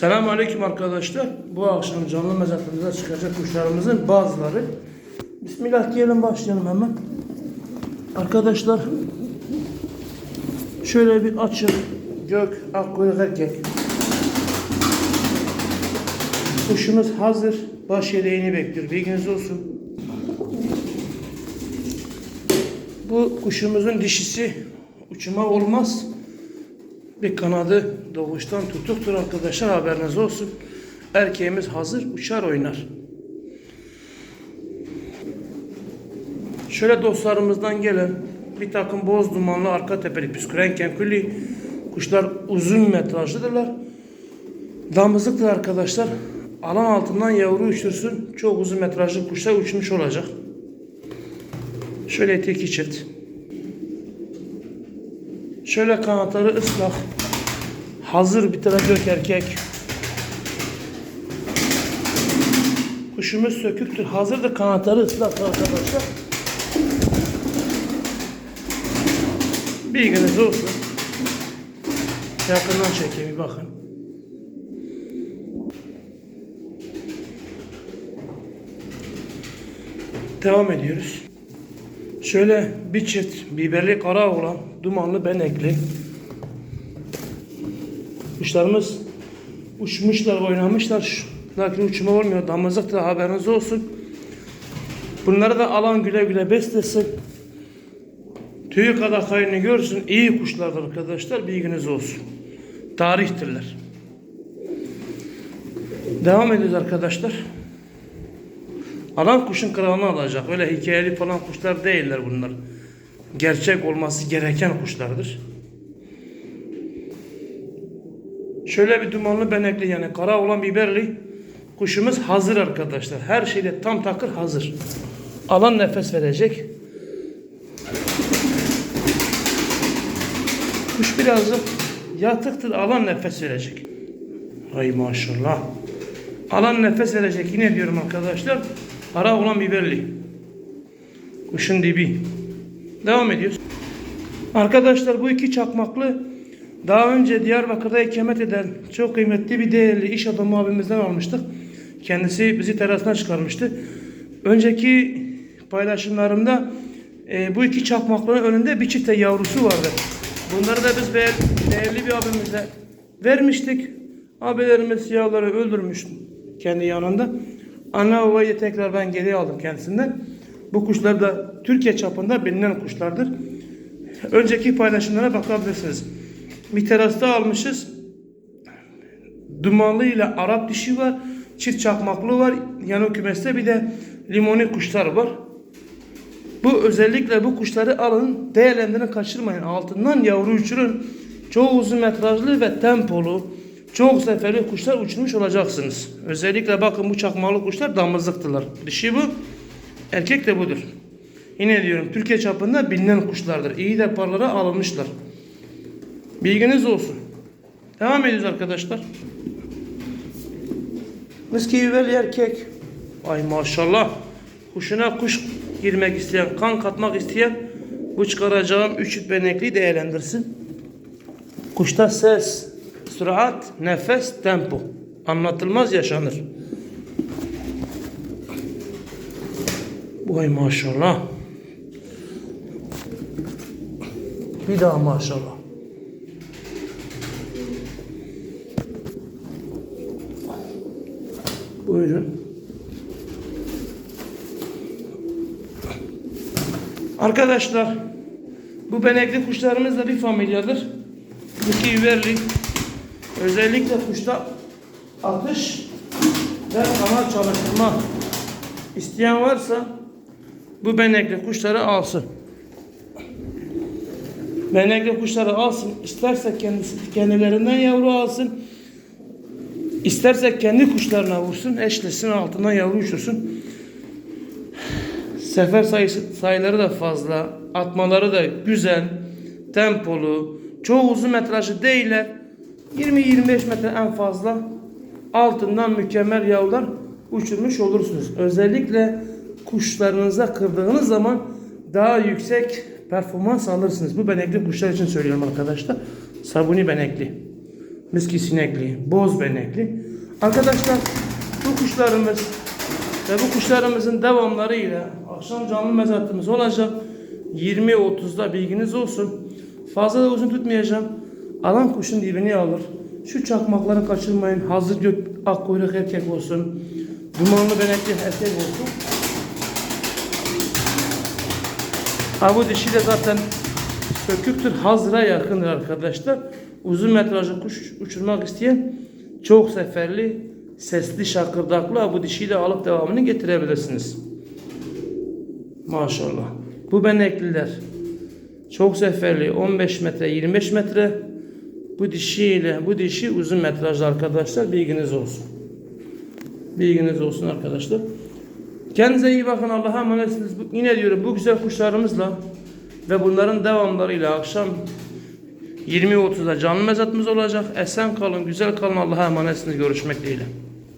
Selamun Aleyküm arkadaşlar. Bu akşam canlı mezatımıza çıkacak kuşlarımızın bazıları. Bismillah diyelim başlayalım hemen. Arkadaşlar şöyle bir açın. Gök, akkuyruk erkek. Kuşumuz hazır. Baş yeleğini bekliyor. Bilginiz olsun. Bu kuşumuzun dişisi uçuma olmaz. Bir kanadı doğuştan tutuktur arkadaşlar haberiniz olsun. Erkeğimiz hazır uçar oynar. Şöyle dostlarımızdan gelen bir takım boz dumanlı arka tepeli püskürenken külli kuşlar uzun metrajlıdırlar. Damızlıktır arkadaşlar. Alan altından yavru uçursun. Çok uzun metrajlı kuşlar uçmuş olacak. Şöyle teki çift. Şöyle kanatları ıslak. Hazır bir tane gök erkek. Kuşumuz söküktür. Hazırdır kanatları ıslak arkadaşlar. Bilginiz olsun. Yakından çekeyim bir bakın. Devam ediyoruz. Şöyle bir çift biberli kara olan dumanlı benekli. Kuşlarımız uçmuşlar, oynamışlar. Lakin uçma olmuyor. Damızlık da haberiniz olsun. Bunları da alan güle güle beslesin. Tüyü kadar kayını görsün. İyi kuşlardır arkadaşlar. Bilginiz olsun. Tarihtirler. Devam ediyoruz arkadaşlar. Alan kuşun kralını alacak. Öyle hikayeli falan kuşlar değiller bunlar. Gerçek olması gereken kuşlardır. Şöyle bir dumanlı benekli yani kara olan biberli kuşumuz hazır arkadaşlar. Her şeyde tam takır hazır. Alan nefes verecek. Kuş birazcık yatıktır alan nefes verecek. Ay maşallah. Alan nefes verecek yine diyorum arkadaşlar. Ara olan biberli. Kuşun dibi. Devam ediyoruz. Arkadaşlar bu iki çakmaklı daha önce Diyarbakır'da ikamet eden çok kıymetli bir değerli iş adamı abimizden almıştık. Kendisi bizi terasına çıkarmıştı. Önceki paylaşımlarımda e, bu iki çakmaklının önünde bir çifte yavrusu vardı. Bunları da biz değer- değerli bir abimize vermiştik. Abilerimiz yavruları öldürmüş kendi yanında. Anne babayı tekrar ben geri aldım kendisinden. Bu kuşlar da Türkiye çapında bilinen kuşlardır. Önceki paylaşımlara bakabilirsiniz. Bir terasta almışız. Dumanlı ile Arap dişi var. Çift çakmaklı var. Yan o kümeste bir de limoni kuşlar var. Bu özellikle bu kuşları alın. Değerlendirin kaçırmayın. Altından yavru uçurun. Çok uzun metrajlı ve tempolu. Çok seferli kuşlar uçurmuş olacaksınız. Özellikle bakın bu çakmalı kuşlar damızlıktılar. Dişi bu. Erkek de budur. Yine diyorum Türkiye çapında bilinen kuşlardır. İyi deparlara alınmışlar. Bilginiz olsun. Devam ediyoruz arkadaşlar. Miski biberli erkek. Ay maşallah. Kuşuna kuş girmek isteyen, kan katmak isteyen bu çıkaracağım üç benekli değerlendirsin. Kuşta ses, sürat, nefes, tempo. Anlatılmaz yaşanır. Vay maşallah. Bir daha maşallah. Buyurun. Arkadaşlar bu benekli kuşlarımız da bir familyadır. İki üverli. Özellikle kuşta atış ve kanal çalıştırma isteyen varsa bu benekli kuşları alsın. Benekli kuşları alsın. İsterse kendisi kendilerinden yavru alsın. İsterse kendi kuşlarına vursun, eşlesin altından yavru uçursun. Sefer sayısı, sayıları da fazla, atmaları da güzel, tempolu, çoğu uzun metrajlı değiller. 20-25 metre en fazla altından mükemmel yavrular uçurmuş olursunuz. Özellikle kuşlarınıza kırdığınız zaman daha yüksek performans alırsınız. Bu benekli kuşlar için söylüyorum arkadaşlar. Sabuni benekli. miski sinekli, boz benekli. Arkadaşlar bu kuşlarımız ve bu kuşlarımızın devamlarıyla akşam canlı mezatımız olacak. 20-30'da bilginiz olsun. Fazla da uzun tutmayacağım. Alan kuşun dibini alır. Şu çakmakları kaçırmayın. Hazır gök ak kuyruk erkek olsun. Dumanlı benekli erkek olsun. Ha bu dişi de zaten söküktür. Hazıra yakındır arkadaşlar. Uzun metrajlı kuş uçurmak isteyen çok seferli, sesli, şakırdaklı bu dişiyi de alıp devamını getirebilirsiniz. Maşallah. Bu benekliler çok seferli 15 metre 25 metre bu dişiyle bu dişi uzun metrajlı arkadaşlar bilginiz olsun. Bilginiz olsun arkadaşlar. Kendinize iyi bakın Allah'a emanetsiniz. Yine diyorum bu güzel kuşlarımızla ve bunların devamlarıyla akşam 20.30'da canlı mezatımız olacak. Esen kalın, güzel kalın Allah'a emanetsiniz. Görüşmek dileğiyle.